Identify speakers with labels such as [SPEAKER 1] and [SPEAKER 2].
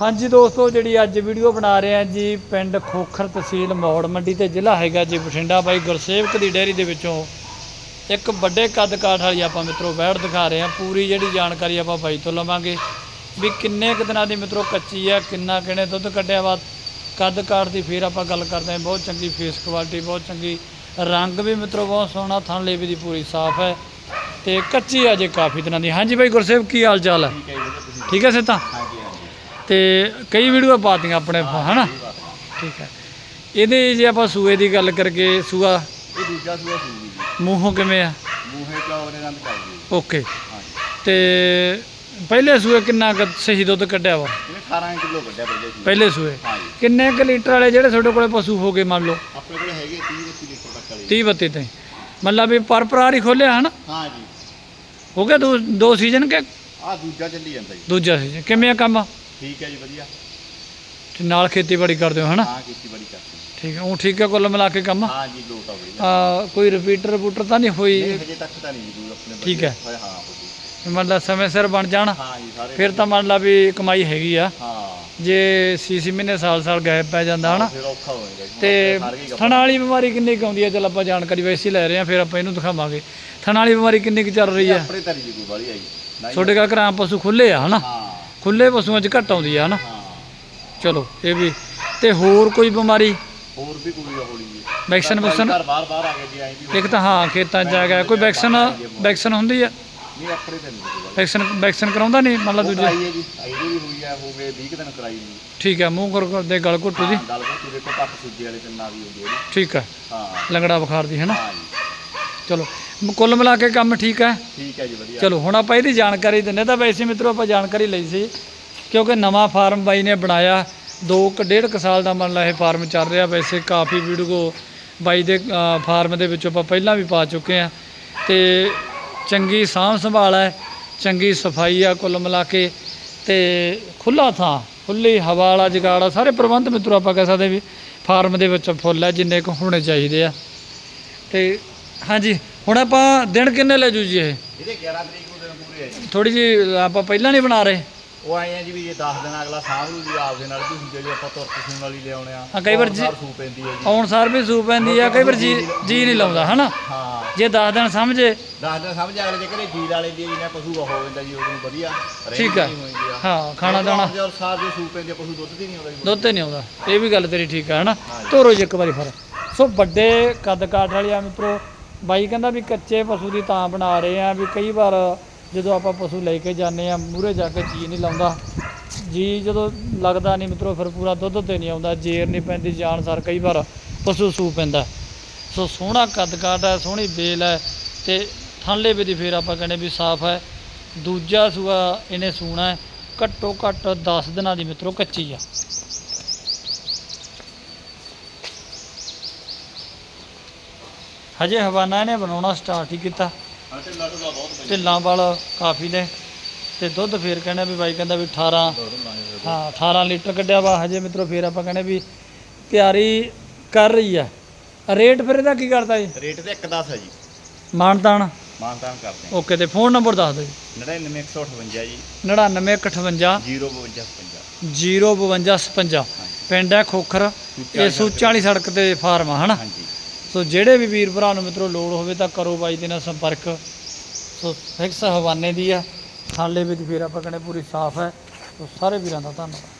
[SPEAKER 1] ਹਾਂਜੀ ਦੋਸਤੋ ਜਿਹੜੀ ਅੱਜ ਵੀਡੀਓ ਬਣਾ ਰਹੇ ਆ ਜੀ ਪਿੰਡ ਖੋਖਰ ਤਹਿਸੀਲ ਮੌੜ ਮੰਡੀ ਤੇ ਜ਼ਿਲ੍ਹਾ ਹੈਗਾ ਜੀ ਬਠਿੰਡਾ। ਬਾਈ ਗੁਰਸੇਵਕ ਦੀ ਡੇਅਰੀ ਦੇ ਵਿੱਚੋਂ ਇੱਕ ਵੱਡੇ ਕੱਦ ਕਾਠ ਵਾਲੀ ਆਪਾਂ ਮਿੱਤਰੋ ਵੈੜ ਦਿਖਾ ਰਹੇ ਆ ਪੂਰੀ ਜਿਹੜੀ ਜਾਣਕਾਰੀ ਆਪਾਂ ਬਾਈ ਤੋਂ ਲਵਾਂਗੇ ਵੀ ਕਿੰਨੇ ਕੁ ਦਿਨਾਂ ਦੀ ਮਿੱਤਰੋ ਕੱਚੀ ਆ ਕਿੰਨਾ ਕਿਹਨੇ ਦੁੱਧ ਕੱਢਿਆ ਵਾ। ਕੱਦ ਕਾਠ ਦੀ ਫੇਰ ਆਪਾਂ ਗੱਲ ਕਰਦੇ ਹਾਂ। ਬਹੁਤ ਚੰਗੀ ਫੇਸ ਕੁਆਲਿਟੀ ਬਹੁਤ ਚੰਗੀ ਰੰਗ ਵੀ ਮਿੱਤਰੋ ਬਹੁਤ ਸੋਹਣਾ ਥਣ ਲੇਵੀ ਦੀ ਪੂਰੀ ਸਾਫ਼ ਹੈ ਤੇ ਕੱਚੀ ਆ ਜੇ ਕਾਫੀ ਦਿਨਾਂ ਦੀ। ਹਾਂਜੀ ਬਾਈ ਗੁਰਸੇਵਕ ਕੀ ਹਾਲ ਚਾਲ ਹੈ?
[SPEAKER 2] ਠੀਕ ਹੈ ਜੀ
[SPEAKER 1] ਤੇ ਕਈ ਵੀਡੀਓ ਪਾਤੀਆਂ ਆਪਣੇ ਹਨਾ? ਠੀਕ ਹੈ। ਇਹਦੇ ਜੇ ਆਪਾਂ ਸੂਏ ਦੀ ਗੱਲ ਕਰਕੇ ਸੂਆ
[SPEAKER 2] ਇਹ ਦੂਜਾ ਸੂਆ ਜੀ।
[SPEAKER 1] ਮੂੰਹੋਂ ਕਿਵੇਂ ਆ?
[SPEAKER 2] ਮੂੰਹੇ ਚੌਰੇ ਰੰਗ ਕਰ ਜੀ
[SPEAKER 1] ਓਕੇ। ਤੇ ਪਹਿਲੇ ਸੂਏ ਕਿੰਨਾ ਕੁ ਸਹੀ ਦੁੱਧ ਕੱਢਿਆ ਵਾ?
[SPEAKER 2] ਇਹਨੇ 18 ਕਿਲੋ ਕੱਢਿਆ ਪਹਿਲੇ ਸੂਏ।
[SPEAKER 1] ਪਹਿਲੇ ਸੂਏ? ਕਿੰਨੇ ਕੁ ਲੀਟਰ ਵਾਲੇ ਜਿਹੜੇ ਤੁਹਾਡੇ ਕੋਲੇ ਪਸ਼ੂ ਹੋ ਗਏ ਮੰਨ ਲਓ?
[SPEAKER 2] ਆਪਣੇ ਕੋਲ ਹੈਗੇ 30 32 ਲੀਟਰ ਤੱਕ ਵਾਲੇ।
[SPEAKER 1] 30 32 ਤੇ। ਮਤਲਬ ਵੀ ਪਰ ਪਰਾਰ ਹੀ ਖੋਲਿਆ ਹਨਾ?
[SPEAKER 2] ਹਾਂ ਜੀ।
[SPEAKER 1] ਹੋ ਗਿਆ ਦੋ ਦੋ ਸੀਜ਼ਨ ਕਿ
[SPEAKER 2] ਆ ਦੂਜਾ ਚੱਲੀ ਜਾਂਦਾ ਜੀ।
[SPEAKER 1] ਦੂਜਾ ਸੀਜ਼ਨ ਕਿਵੇਂ ਆ ਕੰਮ?
[SPEAKER 2] ਠੀਕ ਹੈ ਜੀ ਵਧੀਆ।
[SPEAKER 1] ਤੇ ਨਾਲ ਖੇਤੀਬਾੜੀ ਕਰਦੇ ਹੋ ਹਨਾ?
[SPEAKER 2] ਹਾਂ ਕੀਤੀ ਬੜੀ ਕਰਦੀ
[SPEAKER 1] ਠੀਕ ਹੈ ਉਹ ਠੀਕ ਹੈ ਕੁੱਲ ਮਿਲਾ ਕੇ ਕੰਮ?
[SPEAKER 2] ਹਾਂ ਜੀ ਲੋਟ ਆ ਵਧੀਆ
[SPEAKER 1] ਆ ਕੋਈ ਰਿਪੀਟਰ ਰਿਪੂਟਰ ਤਾਂ ਨਹੀਂ
[SPEAKER 2] ਨਹੀਂ
[SPEAKER 1] ਹੋਈ
[SPEAKER 2] ਹਜੇ ਤੱਕ ਤਾਂ ਨਹੀਂ ਜੀ ਦੂਰ ਆਪਣੇ
[SPEAKER 1] ਠੀਕ
[SPEAKER 2] ਵਧੀਆ
[SPEAKER 1] ਹੈ।
[SPEAKER 2] ਹਾਂ ਹੋ ਗਈ।
[SPEAKER 1] ਮਤਲਬ ਸਮੇਂ ਸਿਰ ਬਣ ਜਾਣ
[SPEAKER 2] ਹਾਂ ਜੀ ਸਾਰੇ
[SPEAKER 1] ਫਿਰ ਤਾਂ ਮੰਨ ਲਾ ਵੀ ਕਮਾਈ ਹੈਗੀ ਆ।
[SPEAKER 2] ਹਾਂ।
[SPEAKER 1] ਜੇ ਸੀਸੀ ਮਹੀਨੇ ਸਾਲ ਸਾਲ ਗੈਪ ਪੈ ਜਾਂਦਾ ਹਨਾ?
[SPEAKER 2] ਫਿਰ ਔਖਾ ਹੋ ਜਾਂਦਾ ਜੀ ਹੁਣ
[SPEAKER 1] ਤੇ
[SPEAKER 2] ਸਾਰੇ ਹੀ
[SPEAKER 1] ਥਣਾ ਵਾਲੀ ਬਿਮਾਰੀ ਕਿੰਨੀ ਕੁ ਆਉਂਦੀ ਹੈ ਚਲ ਆਪਾਂ ਜਾਣਕਾਰੀ ਵੈਸੇ ਹੀ ਲੈ ਰਹੇ ਹਾਂ ਫਿਰ ਆਪਾਂ ਇਹਨੂੰ ਦਿਖਾਵਾਂਗੇ। ਥਣਾ ਵਾਲੀ ਬਿਮਾਰੀ ਕਿੰਨੀ ਕੁ ਚੱਲ ਰਹੀ ਹੈ?
[SPEAKER 2] ਆਪਣੇ ਤਰੀ ਜੀ ਕੋਈ ਨਹੀਂ
[SPEAKER 1] ਤੁਹਾਡੇ ਘਰ ਘਰਾਂ ਪਸ਼ੂ ਖੁੱਲੇ ਆ ਹਨਾ?
[SPEAKER 2] ਹਾਂ।
[SPEAKER 1] ਖੁੱਲੇ ਪਸ਼ੂਆਂ 'ਚ ਘੱਟ ਆਉਂਦੀ ਆ ਹਨਾ?
[SPEAKER 2] ਹਾਂ
[SPEAKER 1] ਚਲੋ ਇਹ ਵੀ। ਤੇ ਹੋਰ ਕੋਈ ਬਿਮਾਰੀ?
[SPEAKER 2] ਹੋਰ ਵੀ ਕੋਈ ਹੌਲੀ ਜੀ।
[SPEAKER 1] Vaccine vaccine?
[SPEAKER 2] ਘਰ ਬਾਹਰ ਬਾਹਰ ਆ ਗਏ ਜੀ ਆਈ ਵੀ
[SPEAKER 1] ਇੱਕ ਤਾਂ ਹਾਂ ਖੇਤਾਂ 'ਚ ਆ ਗਿਆ। ਕੋਈ ਵੈਕਸੀਨ ਵੈਕਸੀਨ ਹੁੰਦੀ ਆ?
[SPEAKER 2] ਨਹੀਂ ਆਪਣੇ ਤੇ ਨਹੀਂ ਕੋਈ
[SPEAKER 1] ਵੈਕਸੀਨ ਵੈਕਸੀਨ ਕਰਾਉਂਦਾ ਨਹੀਂ ਮੰਨ ਲਾ
[SPEAKER 2] ਉਹ
[SPEAKER 1] ਦੂਜੇ?
[SPEAKER 2] ਕਰਾਈ ਹੈ ਜੀ ਆਈ ਵੀ ਹੋਈ ਹੈ ਹੋ ਗਏ 20 ਕੁ ਦਿਨ ਕਰਾਈ ਜੀ।
[SPEAKER 1] ਠੀਕ ਹੈ ਮੂੰਹ ਕਰ ਕਰਦੇ ਗਲ ਘੁੱਟੂ ਦੀ
[SPEAKER 2] ਹਾਂ ਗੱਲ ਕੋਈ ਦੇਖੋ ਪੱਟ ਸੁੱਜੇ ਵਾਲੇ ਤੇ ਨਾ ਵੀ ਹੈ ਜੀ।
[SPEAKER 1] ਠੀਕ ਹੈ
[SPEAKER 2] ਹਾਂ।
[SPEAKER 1] ਲੰਗੜਾ ਬੁਖਾਰ ਦੀ ਹਨਾ?
[SPEAKER 2] ਹਾਂ ਜੀ।
[SPEAKER 1] ਚਲੋ ਕੁੱਲ ਮਿਲਾ ਕੇ ਕੰਮ ਠੀਕ ਹੈ?
[SPEAKER 2] ਠੀਕ ਹੈ ਜੀ ਵਧੀਆ।
[SPEAKER 1] ਚਲੋ ਹੁਣ ਆਪਾਂ ਇਹਦੀ ਜਾਣਕਾਰੀ ਦਿੰਨੇ ਤਾਂ ਵੈਸੇ ਮਿੱਤਰੋ ਆਪਾਂ ਜਾਣਕਾਰੀ ਲਈ ਸੀ ਕਿਉਂਕਿ ਨਵਾਂ ਫਾਰਮ ਬਾਈ ਨੇ ਬਣਾਇਆ। ਦੋ ਕੁ ਡੇਢ ਕੁ ਸਾਲ ਦਾ ਮੰਨ ਲਾ ਇਹ ਫਾਰਮ ਚੱਲ ਰਿਹਾ। ਵੈਸੇ ਕਾਫੀ ਵੀਡੀਓ ਬਾਈ ਦੇ ਫਾਰਮ ਦੇ ਵਿੱਚ ਆਪਾਂ ਪਹਿਲਾਂ ਵੀ ਪਾ ਚੁੱਕੇ ਆ ਤੇ ਚੰਗੀ ਸਾਂਭ ਸੰਭਾਲ ਹੈ ਚੰਗੀ ਸਫ਼ਾਈ ਆ ਕੁੱਲ ਮਿਲਾ ਕੇ। ਤੇ ਖੁੱਲਾ ਥਾਂ ਖੁੱਲੀ ਹਵਾ ਵਾਲਾ ਜਗਾੜ ਸਾਰੇ ਪ੍ਰਬੰਧ ਮਿੱਤਰੋ ਆਪਾਂ ਕਹਿ ਸਕਦੇ ਵੀ ਫਾਰਮ ਦੇ ਵਿੱਚ ਫੁੱਲ ਹੈ ਜਿੰਨੇ ਕੁ ਹੋਣੇ ਚਾਹੀਦੇ ਆ। ਤੇ ਹਾਂਜੀ ਹੁਣ ਆਪਾਂ ਦਿਨ ਕਿੰਨੇ ਲੈ ਜੂ ਜੀ ਇਹ?
[SPEAKER 2] ਇਹਦੇ 11 ਤਰੀਕ ਨੂੰ ਦਿਨ ਪੂਰੇ ਹੈ ਜੀ।
[SPEAKER 1] ਥੋੜੀ ਜੀ ਆਪਾਂ ਪਹਿਲਾਂ ਨਹੀਂ ਬਣਾ ਰਹੇ?
[SPEAKER 2] ਉਹ ਆਏ ਆ ਜੀ ਵੀ ਇਹ 10 ਦਿਨ ਅਗਲਾ ਸਾਂਭ ਲੂ ਜੀ ਆਪਦੇ ਨਾਲ ਵੀ ਹੁੰਦੇ ਜੀ ਆਪਾਂ ਤੁਰਤ ਸੂਣ ਵਾਲੀ ਲਿਆਉਣੇ ਆ।
[SPEAKER 1] ਹਾਂ, ਕਈ ਵਾਰ ਜੀ-
[SPEAKER 2] ਸੂ ਪੈਂਦੀ ਹੈ ਜੀ।
[SPEAKER 1] ਆਉਣ ਸਾਰ ਵੀ ਸੂ ਪੈਂਦੀ ਆ ਕਈ ਵਾਰ ਜੀ ਜੀ ਨਹੀਂ ਲਾਉਂਦਾ ਹਨਾ?
[SPEAKER 2] ਹਾਂ।
[SPEAKER 1] ਜੇ 10 ਦਿਨ ਸਮਝੇ
[SPEAKER 2] 10 ਦਿਨ ਸਮਝ ਅਗਲੇ ਦੇ ਘਰੇ ਜੀਲ ਵਾਲੇ ਦੀ ਜਿਹਨੇ ਪਸ਼ੂ ਹੋ ਜਾਂਦਾ ਜੀ ਉਹਨੂੰ ਵਧੀਆ
[SPEAKER 1] ਠੀਕ ਆ।
[SPEAKER 2] ਨਹੀਂ ਹੋਈਦੀ ਆ।
[SPEAKER 1] ਹਾਂ ਖਾਣਾ ਦਾਣਾ।
[SPEAKER 2] ਔਰ ਸਾਰ ਜੋ ਸੂ ਪੈਂਦੀ ਆ, ਪਸ਼ੂ ਦੁੱਧ ਦੀ ਨਹੀਂ ਆਉਂਦਾ ਜੀ
[SPEAKER 1] ਦੁੱਧ ਤੇ ਨਹੀਂ ਆਉਂਦਾ। ਇਹ ਵੀ ਗੱਲ ਤੇਰੀ ਠੀਕ ਆ ਹਨਾ? ਧੋਰੋ ਜੀ। ਇੱਕ ਵਾਰੀ ਫਿਰ ਸੋ ਵੱਡੇ ਕੱਦ ਕਾਠ ਵਾਲੇ ਆ ਮਿੱਤਰੋ ਬਾਈ ਕਹਿੰਦਾ ਵੀ ਕੱਚੇ ਪਸ਼ੂ ਦੀ ਤਾਂ ਬਣਾ ਰਹੇ ਆ ਵੀ ਕਈ ਵਾਰ ਜਦੋਂ ਆਪਾਂ ਪਸ਼ੂ ਲੈ ਕੇ ਜਾਂਦੇ ਆ ਮੂਰੇ ਜਾ ਕੇ ਜੀ ਨਹੀਂ ਲਾਉਂਦਾ। ਜੀ ਜਦੋਂ ਲੱਗਦਾ ਨਹੀਂ ਮਿੱਤਰੋ, ਫਿਰ ਪੂਰਾ ਦੁੱਧ ਤੇ ਨਹੀਂ ਆਉਂਦਾ, ਜੇਰ ਨਹੀਂ ਪੈਂਦੀ, ਜਾਨ ਸਰ ਕਈ ਵਾਰ ਪਸ਼ੂ ਸੂ ਪੈਂਦਾ। ਸੋ ਸੋਹਣਾ ਕੱਦ ਕਾਟ ਹੈ, ਸੋਹਣੀ ਬੇਲ ਹੈ ਤੇ ਥਾਂਲੇ ਵੀ ਦੀ ਫੇਰ ਆਪਾਂ ਕਹਿੰਦੇ ਵੀ ਸਾਫ਼ ਹੈ। ਦੂਜਾ ਸੂਆ ਇਹਨੇ ਸੂਣਾ ਘੱਟੋ ਘੱਟ 10 ਦਿਨਾਂ ਦੀ ਮਿੱਤਰੋ ਕੱਚੀ ਆ। ਹਜੇ ਹਵਾਨਾ ਇਹਨੇ ਬਣਾਉਣਾ ਸਟਾਰਟ ਹੀ ਕੀਤਾ। ਢਿੱਲਾਂ ਵਾਲ ਕਾਫੀ ਨੇ। ਤੇ ਦੁੱਧ ਫੇਰ ਕਹਿੰਦਾ ਵੀ ਬਾਈ ਕਹਿੰਦਾ ਵੀ 18 ਹਾਂ 18 ਲੀਟਰ ਕੱਢਿਆ ਵਾ। ਹਜੇ ਮਿੱਤਰੋ ਫੇਰ ਆਪਾਂ ਕਹਿੰਦੇ ਵੀ ਤਿਆਰੀ ਕਰ ਰਹੀ ਆ। ਰੇਟ ਫਿਰ ਇਹਦਾ ਕੀ ਕਰਦਾ ਜੀ?
[SPEAKER 2] ਰੇਟ ਤੇ 110 ਹੈ ਜੀ।
[SPEAKER 1] ਮਾਨਤਾਨ।
[SPEAKER 2] ਮਾਨਤਾਨ ਕਰਦੇ
[SPEAKER 1] ਓਕੇ ਤੇ ਫੋਨ ਨੰਬਰ ਦੱਸ ਦਿਓ ਜੀ।
[SPEAKER 2] ਆ 99158 ਜੀ।
[SPEAKER 1] 9958
[SPEAKER 2] 05255
[SPEAKER 1] 05256 ਪਿੰਡ ਹੈ ਖੋਖਰ। ਇਹ ਸੂਚਾਂ ਵਾਲੀ ਸੜਕ ਤੇ ਫਾਰਮ ਆ ਹਨਾ? ਸੋ ਜਿਹੜੇ ਵੀ ਵੀਰ ਭਰਾ ਨੂੰ ਮਿੱਤਰੋ ਲੋੜ ਹੋਵੇ ਤਾਂ ਕਰੋ ਬਾਈ ਦੇ ਨਾਲ ਸੰਪਰਕ। ਸੋ ਫਿਕਸ ਹਵਾਨੇ ਦੀ ਆ। ਥਾਲੇ ਵਿੱਚ ਫੇਰਾ ਪਕਣੇ ਪੂਰੀ ਸਾਫ਼ ਹੈ। ਸੋ ਸਾਰੇ ਵੀਰਾਂ ਦਾ ਧੰਨਵਾਦ।